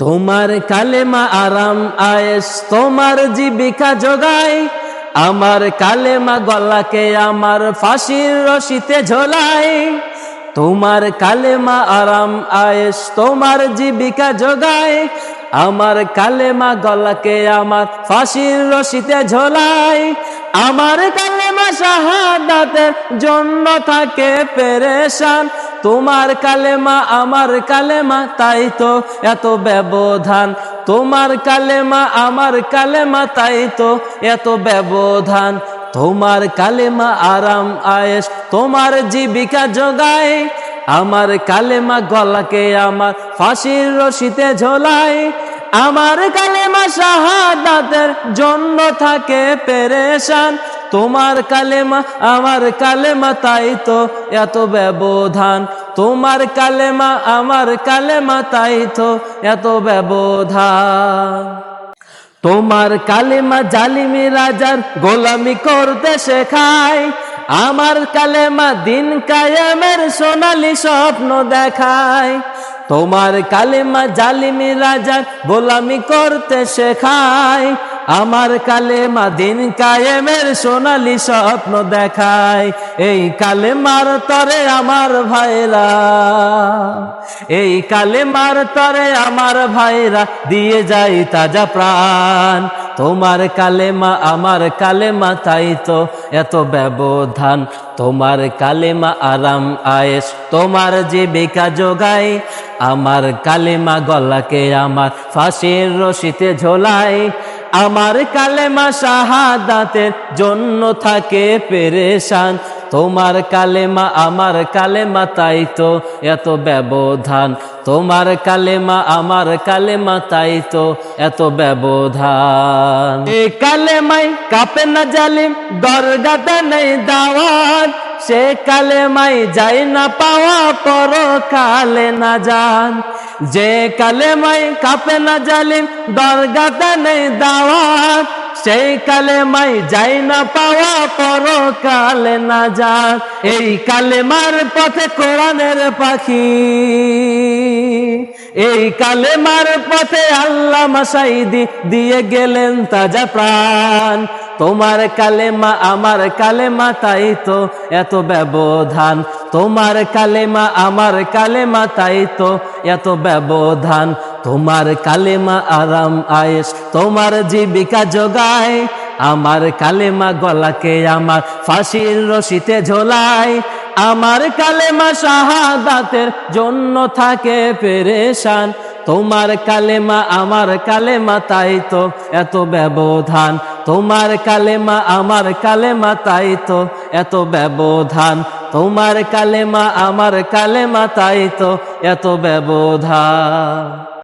তোমার কালেমা আরাম আয়েস, তোমার জীবিকা যোগায় আমার কালেমা গলাকে আমার ফাঁসির রশিতে ঝোলায়। তোমার কালেমা আরাম আয়েস, তোমার জীবিকা যোগায় আমার কালেমা গলাকে আমার ফাঁসির রশিতে ঝোলায়। আমার কালেমা শাহাদাতের জন্য থাকে পেরেশান। তোমার কালেমা আমার কালেমা, তাই তো এত ব্যবধান। তোমার কালেমা আমার কালেমা, তাই তো এত ব্যবধান। তোমার কালেমা আরাম আয়েস তোমার জীবিকা যোগায় আমার কালেমা গলাকে আমার ফাঁসির রশিতে ঝোলায় আমার কালেমা শাহাদাতের জন্য থাকে পেরেশান। তোমার কালেমা, আমার কালেমা তাই তো, এত ব্যবধান। তোমার কালেমা, আমার কালেমা তাই তো, এত ব্যবধান। তোমার কালেমা জালিমি রাজার গোলামি করতে শেখায়, আমার কালেমা দিন কায়ামের সোনালি স্বপ্ন দেখায়। তোমার কালেমা জালিমি রাজার গোলামি করতে শেখায় আমার কালেমা দিন কায়েমের সোনালি স্বপ্ন দেখায়। এই কালেমার তরে আমার ভাইরা, এই কালেমার তরে আমার ভাইরা দিয়ে যাই তাজা প্রাণ। তোমার কালেমা আমার কালেমা, তাই তো এত ব্যবধান। তোমার কালেমা আরাম আয়েস তোমার জীবিকা যোগায় আমার কালেমা গলাকে আমার ফাঁসির রশিতে ঝোলায় আমার কালেমা শাহাদাতের জন্য থাকে পেরেশান। তোমার কালেমা, আমার কালেমা, তাই তো এত ব্যবধান। তোমার কালেমা, আমার কালেমা, তাই তো এত ব্যবধান। এ কালেমাই কাপে না জালিম, দরগাতে নেই দাওয়াত। সে কালেমাই যাই না পাওয়া পর কালে না যান। যে কালেমাই কাপে না জালিম, দরগাতে নেই দাওয়াত, সেই কালেমাই যাই না পাওয়া পর কালে না যান এই কালেমার পথে কোরআনের পাখি। এই কালেমার পথে আল্লাহ মাসাইদি দিয়ে গেলেন তাজা প্রাণ। তোমার কালেমা আমার কালেমা, তাই তো এত ব্যবধান। তোমার কালেমা, আমার কালেমা, তাই তো এত ব্যবধান। তোমার কালেমা আরাম আয়েস তোমার জীবিকা যোগায় আমার কালেমা গলাকে আমার ফাঁসির রশিতে ঝোলায়। আমার কালেমা শাহাদাতের জন্য থাকে পেরেশান। তোমার কালেমা আমার কালেমা, তাই তো এত ব্যবধান। তোমার কালেমা আমার কালেমা, তাই তো এত ব্যবধান। তোমার কালেমা আমার কালেমা, তাই তো এত ব্যবধান।